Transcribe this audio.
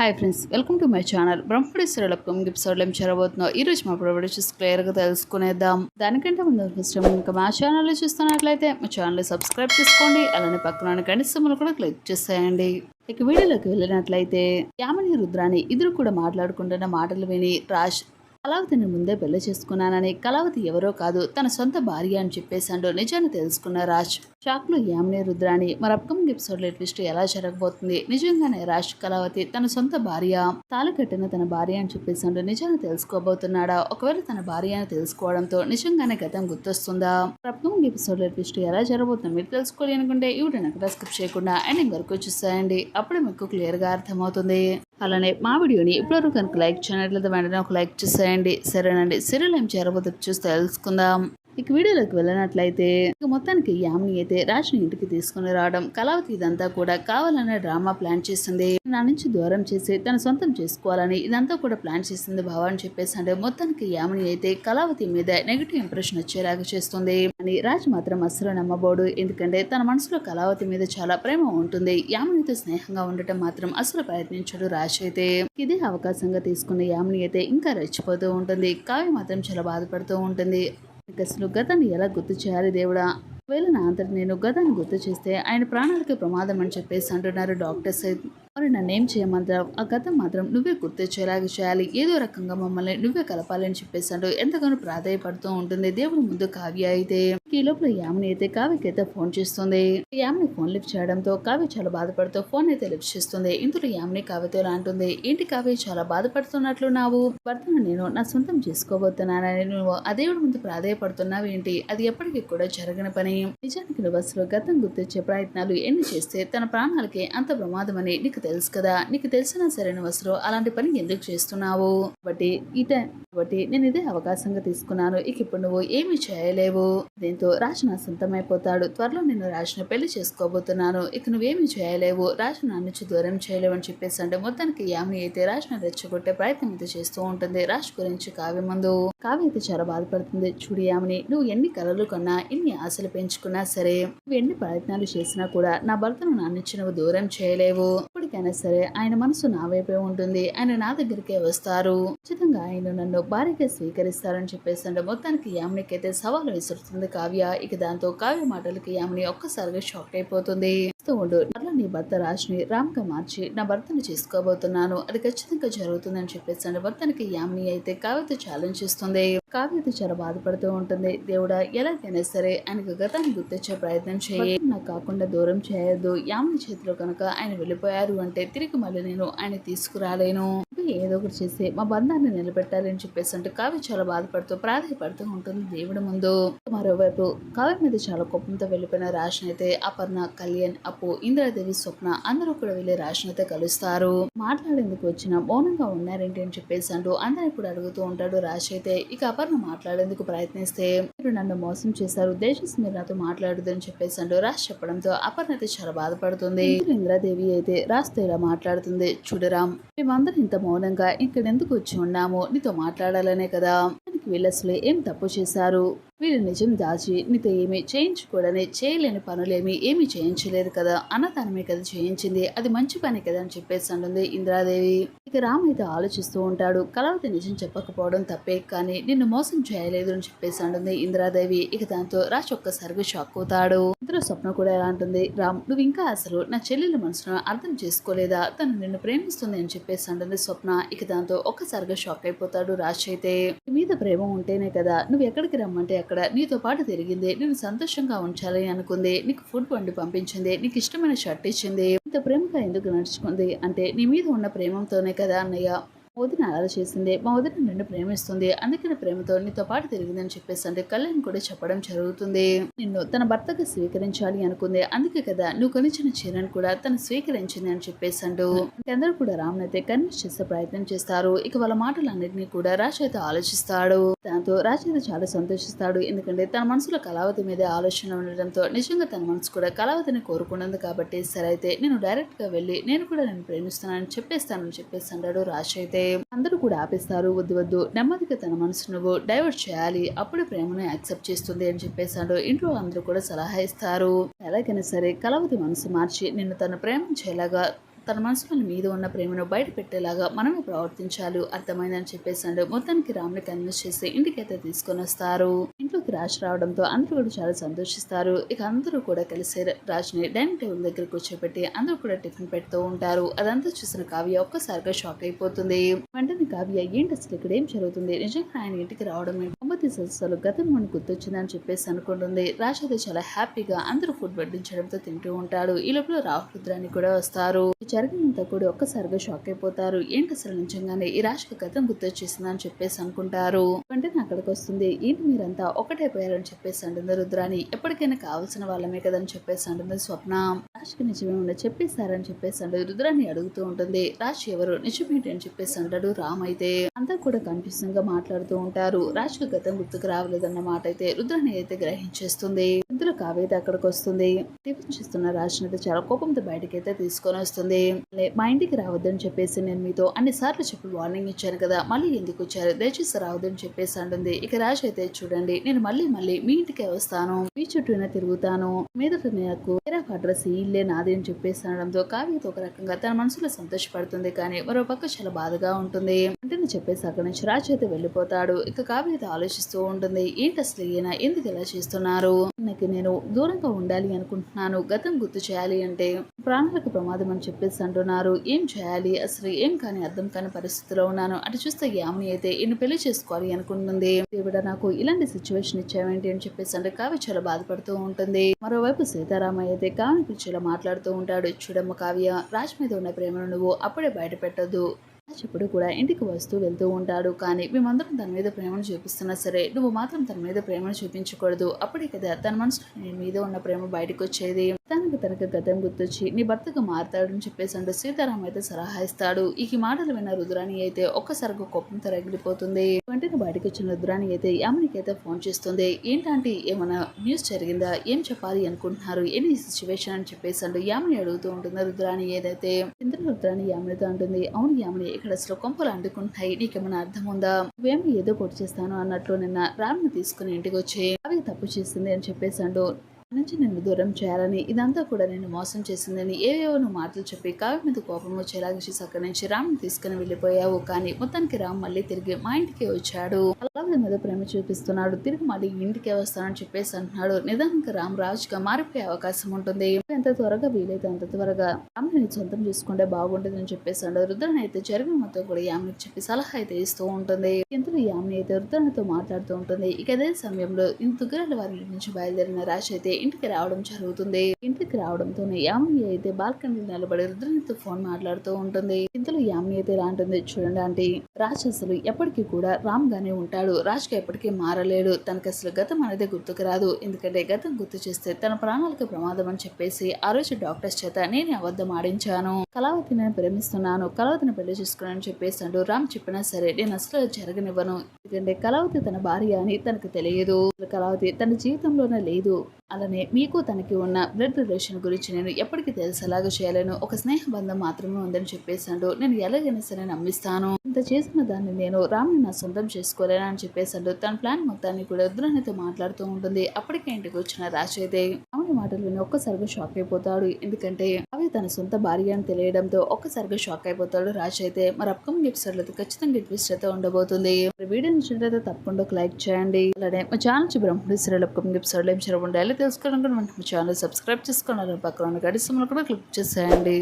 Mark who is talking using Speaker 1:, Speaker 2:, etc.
Speaker 1: Hi friends welcome to my channel బ్రహ్మడేశ్వరులకు ఎపిసోడ్లో ఏం చేరబోతున్నావు ఈ రోజు మా ప్రొవైడ్ చూసి క్లియర్గా తెలుసుకునేద్దాం. దానికంటే ముందు ఫస్ట్ ఇంకా మా ఛానల్లో చూస్తున్నట్లయితే మా ఛానల్ సబ్స్క్రైబ్ చేసుకోండి. అలానే పక్కన కనీసములు కూడా క్లిక్ చేసేయండి. ఇక వీడియోలోకి వెళ్ళినట్లయితే యామిని రుద్రాని ఇద్దరు కూడా మాట్లాడుకుంటున్న మాటలు విని రాజ్ కళావతిని ముందే పెళ్ళి చేసుకున్నానని కళావతి ఎవరో కాదు తన సొంత భార్య అని చెప్పేశాడు. నిజాన్ని తెలుసుకున్న రాజ్ షాక్లో యామిని రుద్రాని మరి అప్కమింగ్ ఎపిసోడ్ ట్విస్ట్ ఎలా జరగబోతుంది? నిజంగానే రాజ్ కళావతి తన సొంత భార్య తాళు కట్టిన తన భార్య అని చెప్పేశాడు. నిజాన్ని తెలుసుకోబోతున్నాడా? ఒకవేళ తన భార్య అని తెలుసుకోవడంతో నిజంగానే గతం గుర్తొస్తుందా? అప్కమింగ్ ఎపిసోడ్ ట్విస్ట్ ఎలా జరగబోతుందో మీరు తెలుసుకోవాలి అనుకుంటే ఈ వీడియో నాకు స్కిప్ చేయకుండా ఎండింగ్ వరకు చూసేయండి. అప్పుడే మీకు క్లియర్గా అర్థమవుతుంది. అలానే మా వీడియోని ఇప్పటివరకు కనుక లైక్ చేయనట్లయితే వెంటనే ఒక లైక్ చేసేయండి. సరేనండి. సీరియల్ ఏం చేరబోతే చూసి తెలుసుకుందాం. ఇక వీడియోలోకి వెళ్ళినట్లయితే ఇక మొత్తానికి యామిని అయితే రాజుని ఇంటికి తీసుకుని రావడం కళావతి ఇదంతా కూడా కావాలనే డ్రామా ప్లాన్ చేసింది. నా నుంచి దూరం చేసి తన సొంతం చేసుకోవాలని ఇదంతా కూడా ప్లాన్ చేసింది బావ అని చెప్పేసి అంటే మొత్తానికి యామిని అయితే కళావతి మీద నెగిటివ్ ఇంప్రెషన్ వచ్చేలాగా చేస్తుంది. అని రాజ్ మాత్రం అస్సలు నమ్మబోడు. ఎందుకంటే తన మనసులో కళావతి మీద చాలా ప్రేమ ఉంటుంది. యామినితో స్నేహంగా ఉండటం మాత్రం అసలు ప్రయత్నించడు రాజ్ అయితే. ఇదే అవకాశంగా తీసుకున్న యామిని అయితే ఇంకా రెచ్చిపోతూ ఉంటుంది. కావ్య మాత్రం చాలా బాధపడుతూ ఉంటుంది. ఇక అసలు గతాన్ని ఎలా గుర్తు చేయాలి దేవుడా? ఒకవేళ నా అంతటి నేను గతాన్ని గుర్తు చేస్తే ఆయన ప్రాణాలకి ప్రమాదం అని చెప్పేసి అంటున్నారు డాక్టర్స్ మరి నన్ను ఏం చేయమంటావు? ఆ గతం మాత్రం నువ్వే గుర్తొచ్చేలాగా చేయాలి. ఏదో రకంగా మమ్మల్ని నువ్వే కలపాలని చెప్పేసి అంటూ ఎంతగానో ప్రాధాయపడుతూ ఉంటుంది దేవుడు ముందు కావ్య అయితే. ఈ లోపల యామిని అయితే కావ్యకి అయితే ఫోన్ చేస్తుంది. యామిని ఫోన్ లిఫ్ట్ చేయడంతో కావ్య చాలా బాధపడుతూ ఫోన్ అయితే లిఫ్ట్ చేస్తుంది. ఇందులో యామిని కావ్యతో ఇలా అంటుంది ఏంటి కావ్య చాలా బాధపడుతున్నట్లు నావు భర్తను నేను నా సొంతం చేసుకోబోతున్నానని నువ్వు ఆ దేవుడి ముందు ప్రాధాయపడుతున్నావు ఏంటి? అది ఎప్పటికీ కూడా జరగని పని. నిజానికి నువ్వు అసలు గతం గుర్తొచ్చే ప్రయత్నాలు ఎన్ని చేస్తే తన ప్రాణాలకే అంత ప్రమాదమని నీకు తెలుసు కదా. నీకు తెలిసినా సరే నువ్వు అసలు అలాంటి పని ఎందుకు చేస్తున్నావు? కాబట్టి ఇట కాబట్టి నేను ఇదే అవకాశంగా తీసుకున్నాను. ఇక ఇప్పుడు నువ్వు ఏమీ చేయలేవు. దీంతో రాజు నా సొంతమైపోతాడు. త్వరలో నేను రాజును పెళ్ళి చేసుకోబోతున్నాను. ఇక నువ్వేమీ చేయలేవు. రాజు నా నుంచి దూరం చేయలేవు అని చెప్పేసి అంటే మొత్తానికి యామిని అయితే రాజును రెచ్చగొట్టే ప్రయత్నం అయితే చేస్తూ ఉంటుంది. రాజు గురించి కావ్య ముందు కావ్య అయితే చాలా బాధపడుతుంది. చూడు యామిని నువ్వు ఎన్ని కలలు కొన్నా ఎన్ని ఆశలు పెంచుకున్నా సరే నువ్వు ఎన్ని ప్రయత్నాలు చేసినా కూడా నా భర్తను నా నుంచి నువ్వు దూరం చేయలేవు. ఇప్పటికైనా సరే ఆయన మనసు నా వైపే ఉంటుంది. ఆయన నా దగ్గరికే వస్తారు. ఖచ్చితంగా ఆయన నన్ను భార్యగా స్వీకరిస్తారని చెప్పేసి అంటే మొత్తానికి యామినికి అయితే సవాలు విసురుతుంది కావ్య. ఇక దాంతో కావ్య మాటలకి ఆమెని ఒక్కసారిగా షాక్ అయిపోతుంది. ఉండు. అట్లా నీ భర్త రాజ్ని రామ్గా మార్చి నా భర్తను చేసుకోబోతున్నాను. అది ఖచ్చితంగా జరుగుతుందని చెప్పేసి భర్తనికి మొత్తానికి యామిని అయితే కావ్యత ఛాలెంజ్ చేస్తుంది. కావ్యత చాలా బాధపడుతూ ఉంటుంది. దేవుడా ఎలాగైనా సరే ఆయనకు గతాన్ని గుర్తొచ్చే ప్రయత్నం చేయి. నాకు కాకుండా దూరం చేయొద్దు. యామిని చేతిలో కనుక ఆయన వెళ్ళిపోయారు అంటే తిరిగి మళ్ళీ నేను ఆయన తీసుకురాలేను. ఏదో ఒకటి చేసి మా బంధాన్ని నిలబెట్టాలని చెప్పేసి అంటే కావ్య చాలా బాధపడుతూ ప్రాధాయపడుతూ ఉంటుంది దేవుడి ముందు. మరోవైపు కావ్య మీద చాలా కోపంతో వెళ్ళిపోయిన రాషన్ అయితే అపర్ణ కళ్యాణ్ అప్పు ఇంద్రాదేవి స్వప్న అందరూ కూడా వెళ్ళి రాషన్ కలుస్తారు. మాట్లాడేందుకు వచ్చిన మౌనంగా ఉన్నారేంటి అని చెప్పేసి అంటూ అందరిని కూడా అడుగుతూ ఉంటాడు రాజ్ అయితే. ఇక అపర్ణ మాట్లాడేందుకు ప్రయత్నిస్తే మీరు నన్ను మోసం చేశారు దేశస్ మీరు నాతో మాట్లాడదు అని చెప్పేసి అంటూ రాజ్ చెప్పడంతో అపర్ణ అయితే చాలా బాధపడుతుంది. ఇంద్రాదేవి అయితే రాజ్తో ఇలా మాట్లాడుతుంది. చూడరామ్ మేమందరం ఇంత మౌనంగా ఇక్కడ ఎందుకు వచ్చి ఉన్నాము? నీతో మాట్లాడాలనే కదా. వీళ్ళు అసలు ఏం తప్పు చేశారు? వీళ్ళు నిజం దాచి నీతో ఏమీ చేయించుకోవడని చేయలేని పనులేమి ఏమీ చేయించలేదు కదా? అన్నదానమే కదా చేయించింది. అది మంచి పని కదా అని చెప్పేసి అంటుంది ఇంద్రాదేవి. ఇక రామ్ అయితే ఆలోచిస్తూ ఉంటాడు. కలవతి నిజం చెప్పకపోవడం తప్పే కానీ నిన్ను మోసం చేయలేదు అని చెప్పేసి అంటుంది ఇంద్రాదేవి. ఇక దాంతో రాజ్ ఒక్కసారిగా షాక్ అవుతాడు. ఇద్దరు స్వప్న కూడా ఎలా అంటుంది? రామ్ నువ్వు ఇంకా అసలు నా చెల్లెల మనసును అర్థం చేసుకోలేదా? తను నిన్ను ప్రేమిస్తుంది అని చెప్పేసి అంటుంది స్వప్న. ఇక దాంతో ఒక్కసారిగా షాక్ అయిపోతాడు రాజ్ అయితే. మీద ప్రేమ ఉంటేనే కదా నువ్వు ఎక్కడికి రమ్మంటే అక్కడ నీతో పాటు తిరిగింది. నేను సంతోషంగా ఉంచాలని అనుకుంది. నీకు ఫుడ్ వండి పంపించింది. నీకు ఇష్టమైన షర్ట్ ఇచ్చింది. ఇంత ప్రేమగా ఎందుకు నడుచుకుంది? అంటే నీ మీద ఉన్న ప్రేమతోనే కదా అన్నయ్య. వదిన అలా చేసింది మా వదిన నిన్ను ప్రేమిస్తుంది అందుకని ప్రేమతో నీతో పాటు తిరిగిందని చెప్పేసి అంటే కళ్యాణ్ కూడా చెప్పడం జరుగుతుంది. నిన్ను తన భర్తగా స్వీకరించాలి అనుకుంది అందుకే కదా నువ్వు కొనిచ్చిన చీరను కూడా తను స్వీకరించింది అని చెప్పేసి అంటూ అందరూ కూడా రామ్ని అయితే కన్విన్స్ చేసే ప్రయత్నం చేస్తారు. ఇక వాళ్ళ మాటలన్నింటినీ కూడా రాజ్ అయితే ఆలోచిస్తాడు. దాంతో రాజ్ అయితే చాలా సంతోషిస్తాడు ఎందుకంటే తన మనసులో కళావతి మీదే ఆలోచన ఉండడంతో నిజంగా తన మనసు కూడా కళావతిని కోరుకున్నది కాబట్టి సరే అయితే నేను డైరెక్ట్గా వెళ్ళి నేను కూడా నేను ప్రేమిస్తున్నానని చెప్పేస్తానని చెప్పేసి అన్నాడు రాజ్ అయితే. అందరూ కూడా ఆపేస్తారు వద్దు వద్దు నెమ్మదిగా తన మనసు నువ్వు డైవర్ట్ చేయాలి అప్పుడు ప్రేమను యాక్సెప్ట్ చేస్తుంది అని చెప్పేసాడు ఇంట్లో అందరూ కూడా సలహా ఇస్తారు. ఎలాగైనా సరే కలవతి మనసు మార్చి నిన్ను తను ప్రేమించేలాగా తన మనసులో మీద ఉన్న ప్రేమను బయట పెట్టేలాగా మనమే ప్రవర్తించాలి అర్థమైందని చెప్పేసాడు మొత్తానికి రామ్ని కన్విన్స్ చేసి ఇంటికైతే తీసుకొని వస్తారు. ఇంట్లోకి రాజు రావడంతో అందరూ కూడా చాలా సంతోషిస్తారు. ఇక అందరూ కూడా కలిసి రాజుని డైనింగ్ టేబుల్ దగ్గర కూర్చోబెట్టి అందరూ కూడా టిఫిన్ పెడుతూ ఉంటారు. అదంతా చూసిన కావ్య ఒక్కసారిగా షాక్ అయిపోతుంది. వెంటనే కావ్య ఏంటి అసలు ఇక్కడ ఏం జరుగుతుంది? నిజంగా ఆయన ఇంటికి రావడం ఏంటి అసలు గతం మనకు గుర్తొచ్చిందని చెప్పేసి అనుకుంటుంది. రాజ్ అయితే చాలా హ్యాపీగా అందరూ ఫుడ్ వడ్డించడంతో తింటూ ఉంటాడు ఈ లోపల రాహుల్ రుద్రాన్ని కూడా వస్తారు. ఈ జరిగినంత కూడా ఒక్కసారిగా షాక్ అయిపోతారు. ఏంటి అసలు నిజంగానే? ఈ రాశికి గతం గుర్తొచ్చేసిందని చెప్పేసి అనుకుంటారు. వెంటనే అక్కడికి వస్తుంది ఏంటి మీరంతా? ఒకటైపోయారని చెప్పేసి అంటుంది రుద్రాని ఎప్పటికైనా కావాల్సిన వాళ్ళమే కదని చెప్పేసి అంటుంది స్వప్న. రాశికి నిజమే ఉండే చెప్పేశారని చెప్పేసి అంటుంది రుద్రాని అడుగుతూ ఉంటుంది. రాజ్ ఎవరు? నిజమేంటి అని చెప్పేసి అంటాడు రామ్ అయితే. అంతా కూడా కన్ఫ్యూజన్గా మాట్లాడుతూ ఉంటారు. రాశికి గతం గుర్తుకు రావలేదన్న మాట అయితే రుద్రాని అయితే గ్రహించేస్తుంది. ఇందులో కావేత అక్కడికి వస్తుంది టిఫిన్ చేస్తున్న రాశిని చాలా కోపంతో బయటకి అయితే తీసుకొని వస్తుంది. మా ఇంటికి రావద్దని చెప్పేసి నేను మీతో అన్ని సార్లు చెప్పి వార్నింగ్ ఇచ్చాను కదా మళ్ళీ ఎందుకు వచ్చారు? దయచేసి రావద్దని చెప్పేసి అంటుంది. ఇక రాజు అయితే చూడండి నేను మళ్ళీ మళ్ళీ మీ ఇంటికే వస్తాను. మీ చుట్టూనే తిరుగుతాను. మీదట నాకు అడ్రస్ ఇల్లే నాది అని చెప్పేసి అనడంతో కావ్యతో ఒక రకంగా తన మనసులో సంతోషపడుతుంది కానీ మరో పక్క చాలా బాధగా ఉంటుంది. అంటే చెప్పేసి అక్కడి నుంచి రాజు అయితే వెళ్ళిపోతాడు. ఇక కావ్యత ఆలోచిస్తూ ఉంటుంది ఏంటి అసలు ఈయన? ఎందుకు ఇలా చేస్తున్నారు? నాకు నేను దూరంగా ఉండాలి అనుకుంటున్నాను గతం గుర్తు చేయాలి అంటే ప్రాణాలకు ప్రమాదం అని చెప్పేసి అంటున్నారు. ఏం చేయాలి? అసలు ఏం కానీ అర్థం కాని పరిస్థితిలో ఉన్నాను. అటు చూస్తే యామిని అయితే ఈయన పెళ్ళి చేసుకోవాలి అనుకుంటుంది. దేవుడా నాకు ఇలాంటి సిచ్యువేషన్ ఇచ్చావేంటి అని చెప్పేసి అంటే కావ్య చాలా బాధపడుతూ ఉంటుంది. మరోవైపు సీతారామయ్య అయితే కావ్య పిచ్చిలో మాట్లాడుతూ ఉంటాడు. చూడమ్మ కావ్య రాజ్ మీద ఉన్న ప్రేమను నువ్వు అప్పుడే బయట పెట్టద్దు చెప్పుడు కూడా. ఇంటికి వస్తూ వెళ్తూ ఉంటాడు. కానీ మేమందరం తన మీద ప్రేమను చూపిస్తున్నా సరే నువ్వు మాత్రం తన మీద ప్రేమను చూపించకూడదు. అప్పుడే కదా తన మనసులో నీ మీద ఉన్న ప్రేమ బయటకు వచ్చేది తనకు గతం గుర్తొచ్చి నీ భర్తకు మారుతాడని చెప్పేసి అంటే సీతారాం అయితే సలహా ఇస్తాడు ఈ మాటలు విన్న రుద్రాణి అయితే ఒక్కసారిగా కోపంతో రగిలిపోతుంది వెంటనే బయటకు వచ్చిన రుద్రాణి అయితే యామినికి అయితే ఫోన్ చేస్తుంది. ఏంటంటే ఏమైనా న్యూస్ జరిగిందా? ఏం చెప్పాలి అనుకుంటున్నారు? Any situation? అని చెప్పేసి అంటూ యామిని అడుగుతూ ఉంటుంది రుద్రాణి ఏదైతే. ఇంద్ర రుద్రాణి యామినితో అంటుంది అవును యామిని ఇక్కడ అసలు కొంపలు అంటుకుంటున్నాయి. నీకేమైనా అర్థం ఉందా? నువ్వేమి ఏదో పొడి చేస్తాను అన్నట్లు నిన్న రామ్ని తీసుకుని ఇంటికి వచ్చి అవి తప్పు చేసింది అని చెప్పేసి అంటూ నుంచి నిన్ను దూరం చేయాలని ఇదంతా కూడా నేను మోసం చేసిందని ఏవేవో నువ్వు మాటలు చెప్పి కావ్య మీద కోపం వచ్చేలా చేసి అక్కడి నుంచి రామ్ని తీసుకుని వెళ్ళిపోయావు. కానీ మొత్తానికి రామ్ మళ్ళీ తిరిగి మా ఇంటికి వచ్చాడు. అలాగే మీద ప్రేమ చూపిస్తున్నాడు. తిరిగి మళ్ళీ ఇంటికే వస్తానని చెప్పేసి అంటున్నాడు. నిదానంగా రామ్ రాజుగా మారిపోయే అవకాశం ఉంటుంది. ఎంత త్వరగా వీలైతే అంత త్వరగా రామ్ని సొంతం చేసుకుంటే బాగుంటుందని చెప్పేసి అన్నాడు రుద్రని అయితే జరిగిన మొత్తం కూడా యామ్ని చెప్పి సలహా అయితే ఇస్తూ ఉంటుంది. ఇంతలో యామిని అయితే రుద్రనితో మాట్లాడుతూ ఉంటుంది. ఇక అదే సమయంలో ఇందుగురాల వారి నుంచి బయలుదేరిన రాశి అయితే ఇంటికి రావడం జరుగుతుంది. ఇంటికి రావడంతోనే యామిని అయితే బాల్కనీ నిలబడి రుద్రనితో ఫోన్ మాట్లాడుతూ ఉంటుంది. ఇంతలో యామిని అయితే ఇలా అంటుంది చూడండి ఆంటీ రాజ్ అసలు ఎప్పటికీ కూడా రామ్ గానే ఉంటాడు. రాజ్కి ఎప్పటికీ మారలేడు. తనకి అసలు గతం అనేది గుర్తుకు రాదు. ఎందుకంటే గతం గుర్తు చేస్తే తన ప్రాణాలకు ప్రమాదం అని చెప్పేసి ఆ రోజు డాక్టర్స్ చేత నేను అబద్ధం ఆడించాను. కలావతిని ప్రేమిస్తున్నాను. కళావతిని పెళ్ళి చేసుకున్నాను చెప్పేసి అంటూ రామ్ చెప్పినా సరే నేను అసలు జరగనివ్వను. ఎందుకంటే కళావతి తన భార్య అని తనకు తెలియదు. కళావతి తన జీవితంలోనే లేదు. అలానే మీకు తనకి ఉన్న బ్లడ్ రిలేషన్ గురించి నేను ఎప్పటికీ తెలిసేలాగా చేయలేను ఒక స్నేహ బంధం మాత్రమే ఉందని చెప్పేసాడు నేను ఎలాగైనా సరే నమ్మిస్తాను. ఇంత చేసిన దాన్ని నేను రామ్ని నా సొంతం చేసుకోలేను అని చెప్పేసాడు తన ప్లాన్ మొత్తాన్ని కూడా రుద్రనితో మాట్లాడుతూ ఉంటుంది. అప్పటికే ఇంటికి వచ్చిన రాజు అయితే మాటలు విని ఒక్కసారిగా షాక్ అయిపోతాడు. ఎందుకంటే తన సొంత భార్య అని తెలియడంతో ఒక్కసారిగా షాక్ అయిపోతాడు రాజ్ అయితే. మరి అప్కమింగ్ ఎపిసోడ్లో ఖచ్చితంగా ట్విస్ట్ అయితే ఉండబోతుంది. మరి వీడియో నచ్చినట్లయితే తప్పకుండా ఒక లైక్ చేయండి. అలానే మా ఛానల్ బ్రహ్మడి సీరియల్ అప్కమింగ్ ఎపిసోడ్లో ఏం జరగకుండా తెలుసుకోవడానికి మా ఛానల్ సబ్స్క్రైబ్ చేసుకోండి పక్కన గడిస్తున్న కూడా క్లిక్ చేసేయండి.